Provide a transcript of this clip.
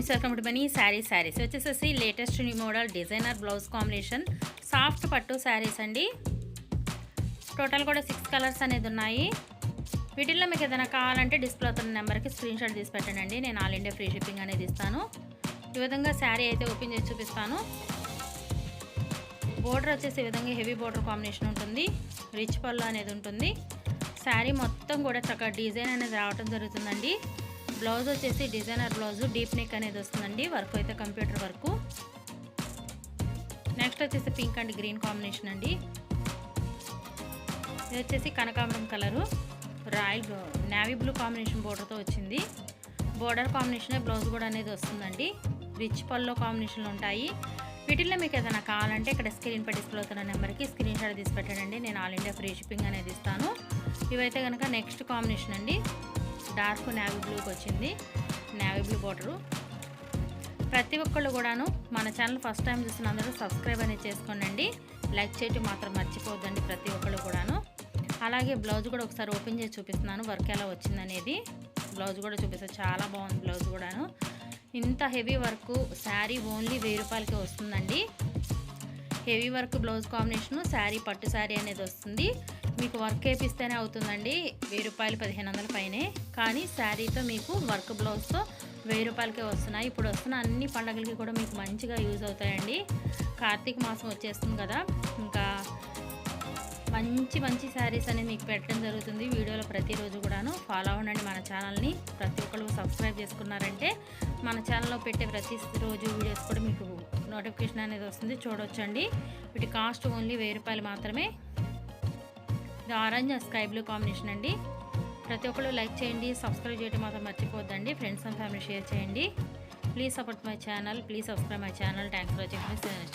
Friends welcome to Mani sari saris వచ్చేసేసి latest new model designer blouse combination soft పట్టు శారీస్ అండి. Total కూడా six colours అనేది ఉన్నాయి. వీటిల్లో మీకు ఏదైనా కావాలంటే డిస్ప్లే అవుతున్న నెంబర్కి స్క్రీన్ షాట్ తీసి పెట్టండి. నేను ఆల్ ఇండియా ఫ్రీ షిప్పింగ్ అనేది ఇస్తాను. ఈ విధంగా శారీ అయితే ఓపెన్ చేసి చూపిస్తాను. బోర్డర్ వచ్చేసి ఈ విధంగా హెవీ బోర్డర్ కాంబినేషన్ ఉంటుంది. రిచ్ పళ్ళు అనేది ఉంటుంది. శారీ మొత్తం కూడా చక్కగా డిజైన్ అనేది రావడం జరుగుతుందండి. బ్లౌజ్ వచ్చేసి డిజైనర్ బ్లౌజ్ డీప్ నెక్ అనేది వస్తుందండి వర్క్ అయితే కంప్యూటర్ వర్క్. నెక్స్ట్ వచ్చేసి పింక్ అండ్ గ్రీన్ కాంబినేషన్ అండి. ఇది వచ్చేసి కనకాంబరం colour royal navy blue combination బోర్డర్తో వచ్చింది. బోర్డర్ కాంబినేషన్ బ్లౌజ్ కూడా అనేది వస్తుందండి. రిచ్ పల్లో కాంబినేషన్లు ఉంటాయి. వీటిల్లో మీకు ఏదైనా కావాలంటే ఇక్కడ స్క్రీన్ పై డిస్ప్లే అవుతున్న నెంబర్కి స్క్రీన్ షాట్ తీసి పెట్టండి. నేను ఆల్ ఇండియా ఫ్రీ షిప్పింగ్ అనేది ఇస్తాను. ఇవైతే కనుక నెక్స్ట్ కాంబినేషన్ అండి. డార్క్ నావీ బ్లూకి వచ్చింది నావీ బ్లూ బార్డరు. ప్రతి ఒక్కళ్ళు కూడాను మన ఛానల్ ఫస్ట్ టైం చూసిన అందరూ సబ్స్క్రైబ్ అనేది చేసుకోండి లైక్ చేయటం మాత్రం మర్చిపోవద్దండి ప్రతి ఒక్కళ్ళు కూడాను. అలాగే బ్లౌజ్ కూడా ఒకసారి ఓపెన్ చేసి చూపిస్తున్నాను వర్క్ ఎలా వచ్చిందనేది. బ్లౌజ్ కూడా చూపిస్తాను చాలా బాగుంది బ్లౌజ్ కూడాను. ఇంత హెవీ వర్క్ శారీ ఓన్లీ వెయ్యి రూపాయలకే వస్తుందండి. Heavy work blouse combination sari పట్టు శారీ అనేది వస్తుంది. మీకు వర్క్ వేపిస్తేనే అవుతుందండి. వెయ్యి రూపాయలు పదిహేను వందల పైనే. కానీ శారీతో మీకు వర్క్ బ్లౌజ్తో వెయ్యి రూపాయలకే వస్తున్నాయి. ఇప్పుడు వస్తున్న అన్ని పండగలకి కూడా మీకు మంచిగా యూజ్ అవుతాయండి. కార్తీక మాసం వచ్చేస్తుంది కదా. ఇంకా మంచి మంచి శారీస్ అనేది మీకు పెట్టడం జరుగుతుంది. వీడియోలో ప్రతిరోజు కూడాను ఫాలో అవ్వండి మన ఛానల్ని. ప్రతి ఒక్కరు సబ్స్క్రైబ్ చేసుకున్నారంటే మన ఛానల్లో పెట్టే ప్రతి రోజు వీడియోస్ కూడా మీకు నోటిఫికేషన్ అనేది వస్తుంది. చూడొచ్చండి. వీటి కాస్ట్ ఓన్లీ వెయ్యి రూపాయలు మాత్రమే. ఇది ఆరెంజ్ స్కై బ్లూ కాంబినేషన్ అండి. ప్రతి ఒక్కరు లైక్ చేయండి సబ్స్క్రైబ్ చేయడం మాత్రం మర్చిపోద్దండి ఫ్రెండ్స్ అండ్ ఫ్యామిలీ షేర్ చేయండి. Please support my channel please subscribe my channel. Thanks for watching.